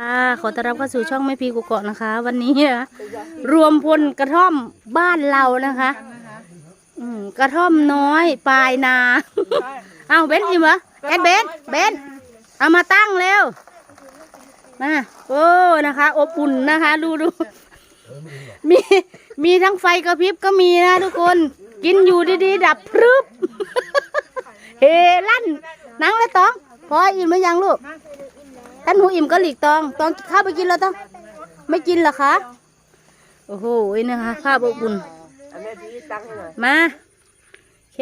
ค่ะขอต้อนรับเข้าสู่ช่องไม่พีกุเกาะนะคะ วันนี้นะรวมพลกระท่อมบ้านเรานะคะ อืมกระท่อมน้อยปลายนา เอาเบนอิ่มเหรอแอดเบนเบนเอามาตั้งเร็วมาโอ้นะคะ อบอุ่นนะคะดูดูมีมีทั้งไฟกระพริบก็มีนะทุกคนกินอยู่ดีๆ ดับพรึบเฮลั่นนังแล้วตอง พออิ่มหรือยังลูก ท่านหูอิ่มก็หลีกตองตองข้าวไปกินแล้วต้องไม่กินเหรอคะโอ้โหนะคะข้าวอบอุ่นอันนี้พี่ตั้งให้หน่อยมาโอเค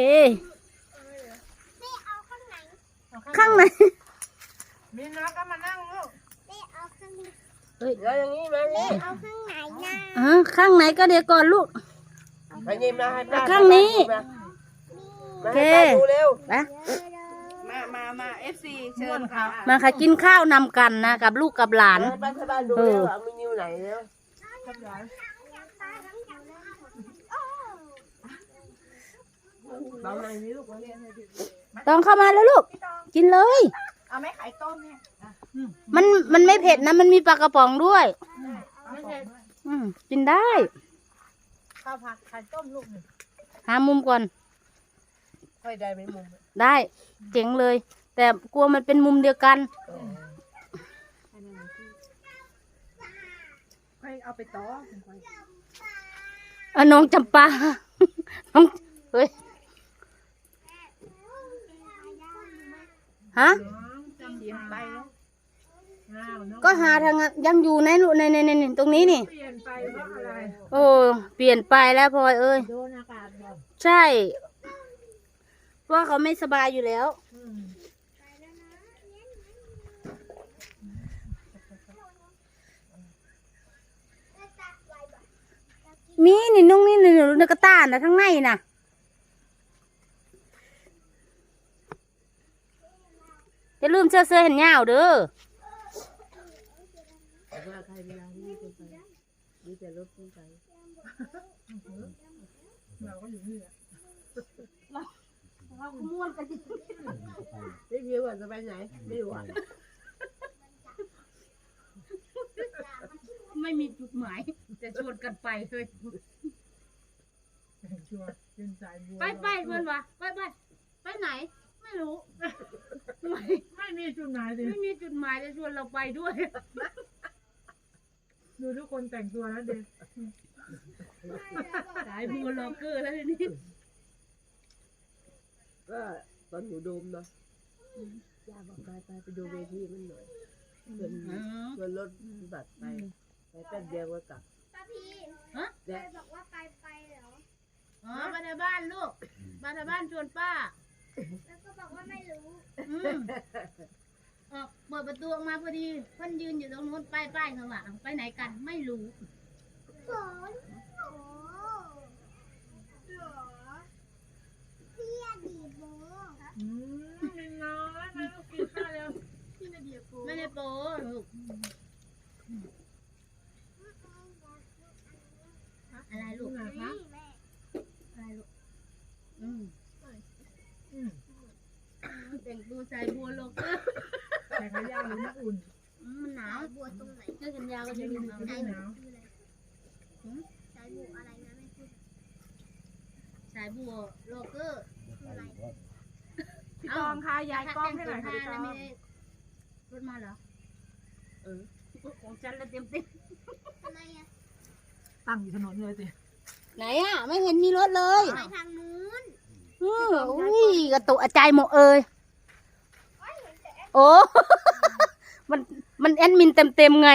ข้างในมีน้องก็มานั่งลูกเฮ้ยแล้วอย่างนี้มานี่เอาข้างไหนนะอ่าข้างไหนก็เดี๋ยวก่อนลูกไปยิ้มนะให้ป้าข้างนี้มาให้ป้าดูเร็วนะ มามามาเอฟซีเชิญค่ะมาค่ะกินข้าวนำกันนะกับลูกกับหลานให้ป้าให้ป้าดูเร็วว่ามีนิ้วไหนเร็วเบาหน่อยนี่ลูกมาเนี่ยให้ดิต้องเข้ามาแล้วลูก กินเลย เอาไหม่ไข่ต้มเนี่ยมันมันไม่เผ็ดนะ มันมีปลากระป๋องด้วยไม่ใช่อืมกินได้ข้าวผัดไข่ต้มลูกหนึ่งหามุมก่อน ค่อยได้ไหมมุมได้เจ๋งเลย แต่กลัวมันเป็นมุมเดียวกัน ค่อยเอาไปต่อค่อยอะน้องจำปา น้อง เฮ้ย ฮะจำเสียงไปแล้วอ้าวน้องก็หาทางนั้นยังอยู่ในลูกในในในในตรงนี้นี่ เปลี่ยนไปเพราะอะไรโอ้ เปลี่ยนไปแล้วพลอยเอ้ย โดนอากาศบ่ใช่เพราะ ว่าเขาไม่สบายอยู่แล้ว มีนี่นุ่งนี่นี่ในกระต้านนะทั้งในน่ะอย่าลืมเสื้อเสื้อเห็นยาวเด้อว่าเวลาที่จะไปนี่จะลดขึ้นไปเราก็อยู่นี่แหละ ม้วนกันดินี่วิวอะจะไปไหน ไม่รู้อะไม่มีจุดหมายจะชวนกันไปเลยชวนขึ้นสายบัวไปไปเพื่อนวะไปไปไปไหน ไม่รู้ ไม่ไม่มีจุดหมายเลยไม่มีจุดหมายจะชวนเราไปด้วย ดูทุกคนแต่งตัวแล้วเด็กสายบัวล็อกเกอร์แล้วทีนี้ ก็ตอนอยู่โดมเนาะย่าบอกไปไปไปดูเวทีมันหน่อยเงินเงินรถบัตรไปไปแป๊บเดียวก็กลับป้าพี่ฮะเคยบอกว่าไปไปเหรออ๋อไปในบ้านลูกไปในบ้านชวนป้า แล้วก็บอกว่าไม่รู้อืมออกเปิดประตูออกมาพอดีเพิ่นยืนอยู่ตรงนู้นป้ายป้ายเขาว่าไปไหนกันไม่รู้ฝนโอ้เหรอพี่อดีตโบ อืมมีน้อยมาลูกกินข้าวเร็ว พี่นาเดียโบ ไม่ได้โป้ ลูก อะไรลูกไหนนี่คะอะไรลูก อืมอืมแต่งตัวใส่บัวโลกเกอร์ใส่ขายาวหรือน้ำอุ่น มันหนาวบัวตรงไหนเสื้อแขนยาวก็จะมีหนาวไม่หนาวสายบัวอะไรนะแม่พูดสายบัวโลกเกอร์คืออะไรพี่ตองค่ะยายกล้องให้หน่อยค่ะพี่ตแล้องไม่ได้รถมาเหรอ ออของฉันแล้วเต็มเต็มทำไมอะตั้งอยู่ถนนเลยสิไหนอะ ไม่เห็นมีรถเลยไปทางนู้นอืออุ้ยกระตุกใจหมดเอ่ยโอ้ มันมันแอดมินเต็มเต็มๆไง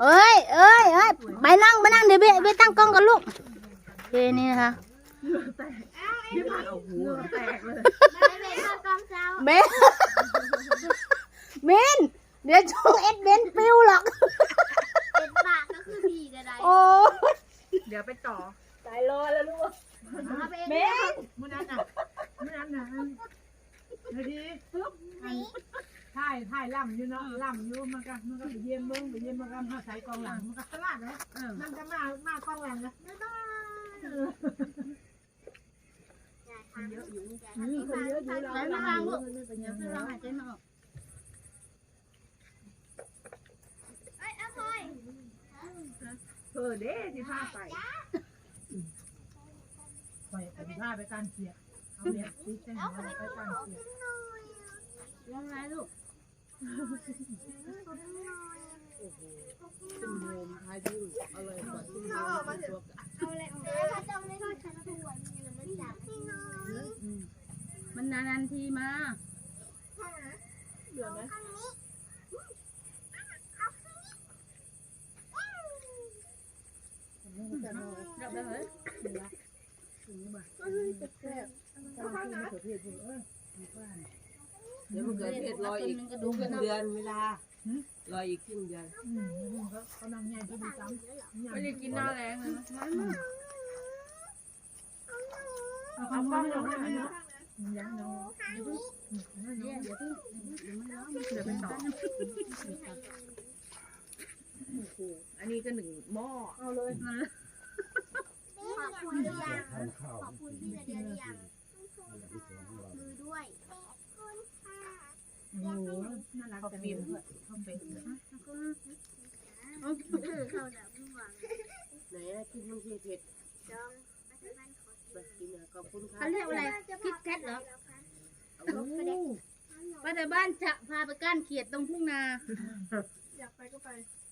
เอ้ยเอ้ยเอ้ยไปนั่งไปนั่งเดี๋ยวไปไปตั้งกล้องกันลูกโอเคนี่นะคะ ที่ผ่านเอาหูแตกเลยไม่เป็นเจ้าเบนเบนเดี๋ยวช่องเอ็ดเบนปิวหรอกเป็นปากก็คือผีอะไรโอ้เดี๋ยวไปต่อตายรอแล้วลูกเอาไปเองเบนมื่อนั้นน่ะมื่อนั้นน่ะเดี๋ยวดีถ่ายถ่ายล่ำอยู่เนาะล่ำอยู่มันก็มันก็ไปเยี่ยมเบิ้งไปเยี่ยมมันก็มาใส่กองหลังมันก็ตลาดนะมันจะมามากองหลังนะไม่ต้องเออใช่ค่ะคนเยอะอยู่อื มคนเยอะอยู่เราไหนมาล้างลูกเดี๋ยวขึ้นลองหายใจมาออกเอ้ยเอาพลอยเออเด้ที่พาไปไปไปพาไปการเสียเอาเนี่ยติดแต่งไปการเสียลองไรลูกขึ้นโดมพายุอร่อยกว่าขึ้นโดมตัวกะเอาเลยเอาเลยถ้าจำไม่ได้ฉันตัวนี่ มันจับให้น้อยมันานทีมาเหลือไหมข้างนี้ดับได้เลยเดี๋ยวมันเกิดเหตุรออีกกระดูกครึ่งเดือนเวลารออีกครึ่งเดือนอืมก็กำงใหญ่ที่ดีซ้ำไม่ได้กินหน้าแรงเลย เอาความกล้องลงให้มันเนาะยังเนาะเดี๋ยวเดี๋ยวพี่เดี๋ยวไปต่ออันนี้ก็หนึ่งหม้อเอาเลยขอบคุณหรือยังขอบคุณพี่เดียหรือยังมือด้วยขอบคุณค่ะโอ้โหน่ารักจังเลยเข้าไปเขาเดี๋ยวเพิ่งวาง ไหนอะที่มันเผ็ด จองอาจารย์ขอ ๆแบบกินอะขอบคุณค่ะ เขาเรียกอะไร คิดแคทเหรอโอ้โหป้าแต่บ้านจะพาไปก้านเขียดตรงทุ่งนา อยากไปก็ไป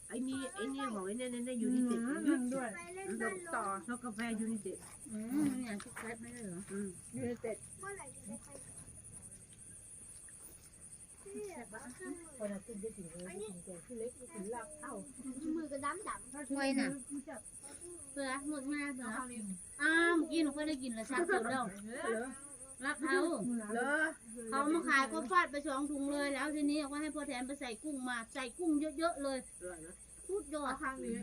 ไอ้นี่ไอ้นี่ของไอ้นี่นี่อยู่ในเจ็ดนั่งด้วยไปเล่นบ้านลต่อมชอบกาแฟยูนิเต็ดอืมอย่างคิดแคทไม่ได้เหรออืมยูนิเต็ดเมื่อไหร่จะได้ไปคนละขึ้นได้ถึงเลยถึงแก่ที่เล็กถึงหลับเท่ามือก็ดำดเสือหมดมาเสืออ้าวเมื่อกี้หนูเคยได้กินแล้วชาเสือแล้ว รับเขาเลอเขามาขายก็ฟาดไปสองถุงเลยแล้วทีนี้เอาก็ให้พ่อแทนไปใส่กุ้งมาใส่กุ้งเยอะๆเลยอร่อยนะพูดยอดข้างนี้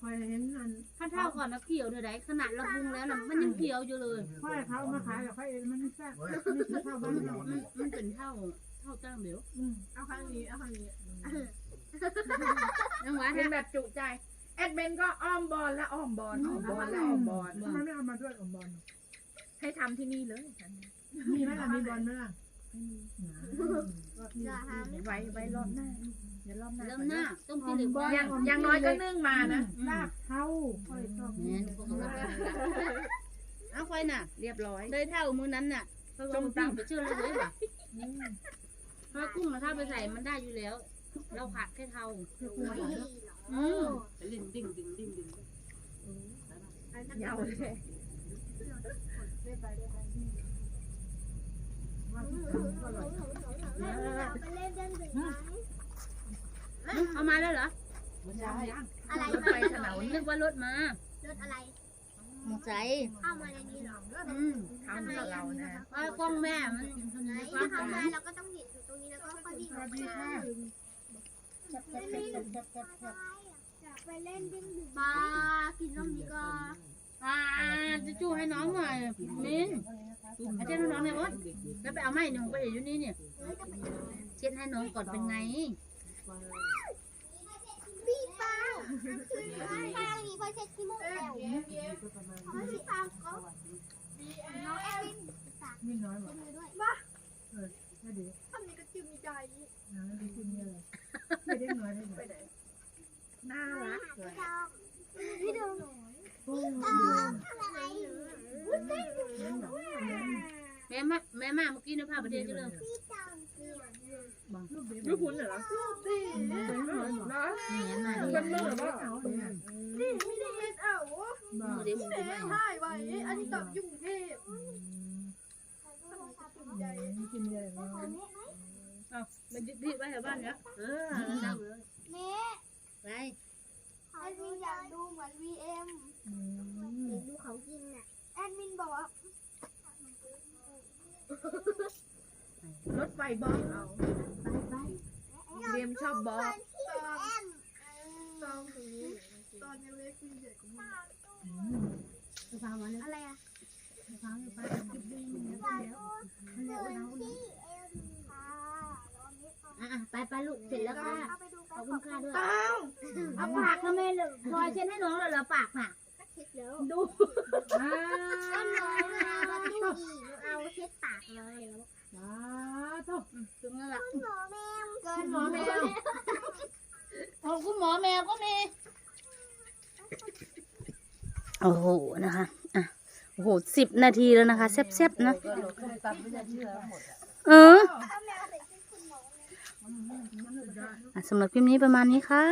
คอยเห็นมันถ้าเท่าก่อนนะเขียวเท่าไหขนาดเราปรุงแล้วน่ะมันยังเขียวอยู่เลยค่อยเขามาขายกับค่อยเองมันไม่แซ่บไม่ใช่ข้าวบ้านเรามันมันเป็นเท่าเท่าตั้งเดี๋ยวเอาข้างนี้เอาข้างนี้ยังหวานเป็นนะแบบจุใจแอดเบนก็อ้อมบอลและอ้อมบอลอ้อมบอลและอ้อมบอลทำไมไม่เอามาด้วยอมบอล ให้ทำที่นี่เลยมีไหมล่ะมีบอลไหมล่ะำอย่าหาไม่ไว้ไว้รอบหน้าเดี๋ยวรอบหน้าเริ่มหน้าต้มกินหรือว่าอย่างอย่างน้อยก็นึ่งมานะลาบเท้าค่อยชอบเนี่ยพวกเขาก็เอาค่อยน่ะเรียบร้อยเลยเท่ามือนั้นน่ะเพราะว่ามันปิ้งไปเชื่อเลยเลยว่ะเพราะกุ้งมาถ้าไปใส่มันได้อยู่แล้ว เราขาดแค่เท่าอืมลิ้นดิ้งดิ้งดิ้งดิ้งยาวเลย ไปเล่นเล่นถึงไหมเอามาแล้วเหรอ อะไรรถมาไฟถนนนึกว่ารถมารถอะไรหมอใจเข้ามาในนี้หรออืมทำให้เรานะว่ากล้องแม่มันไหนฟังเข้ากัมานเราก็ต้องเห็นอยู่ตรงนี้แล้วก็ค่อยวิ่งออกมาอยากไปเล่นดิ้งดึงปลากินน้ำดีก็อ่า จะจู้ให้น้องหน่อยมินอาจารย์น้องเนี่ยโอ๊ตแล้วไปเอาไม้หนึ่งไปอยู่นี่เนี่ยเช็ดให้น้องก่อนเป็นไงปีปลาคือทางนี้ค่อเช็ดขี้มูกแล้วค่อยที่ทาก็น้องแอลินไม่น้อยหรอกดมือด้วยไม่ดีทำนี้ก็จิ้มใจนะไม่กินเยอะไม่ได้น้อยได้ไหมน่ารักพี่ดองพี่ดอง แม่มาแม่มาเมื่อกี้นะพาประเทศจะเริ่มพี่ดองเสียงรูปคุณเหรอเนาะแม่มาเป็เรียนนมือเหรอเอาเนี่ยนี่ไม่ได้เล่นเอ้าบ้าเดี๋ยวมึงจะมาถ่ายไว้อันนี้ตอบยุ่งเทพกินเยอะน้อยมันยึดที่ไว้แถวบ้านเนี่ยเออนั่งเลยเมะไปแอดมินอยากดูเหมือน VM ดูเขากินน่ะแอดมินบอกว่ารถไฟบอลเอาเรียมชอบบอลพี่แอมตอนนี้ตอนยังเล็กพี่เด็กไปฟังมาเลยอะไรอะไปฟังไปอยากดูเหมือนพี่เอ็มค่ะอะไปไปลูกเสร็จแล้วค่ะเอาไปดูขอบคุณค่ะด้วยอ้าวเอาปากทำไมพลอยเช็ดให้น้องเลยเหรอปากน่ะคิดแล้วดู อ่าก็น้อมาตู้เอาเช็ดปากเลยแล้วสาธุถึงนั่นแหละหมอแมวเกินหมอแมวของคุณหมอแมวก็มีโอ้โหนะคะอะโอ้โหสิบนาทีแล้วนะคะแซ่บๆนะเราขึ้นตับไม่ได้ที่แล้วหมดอะเออเอาแมวใส่ชุดคุณหมออะสำหรับคลิปนี้ประมาณนี้ค่ะ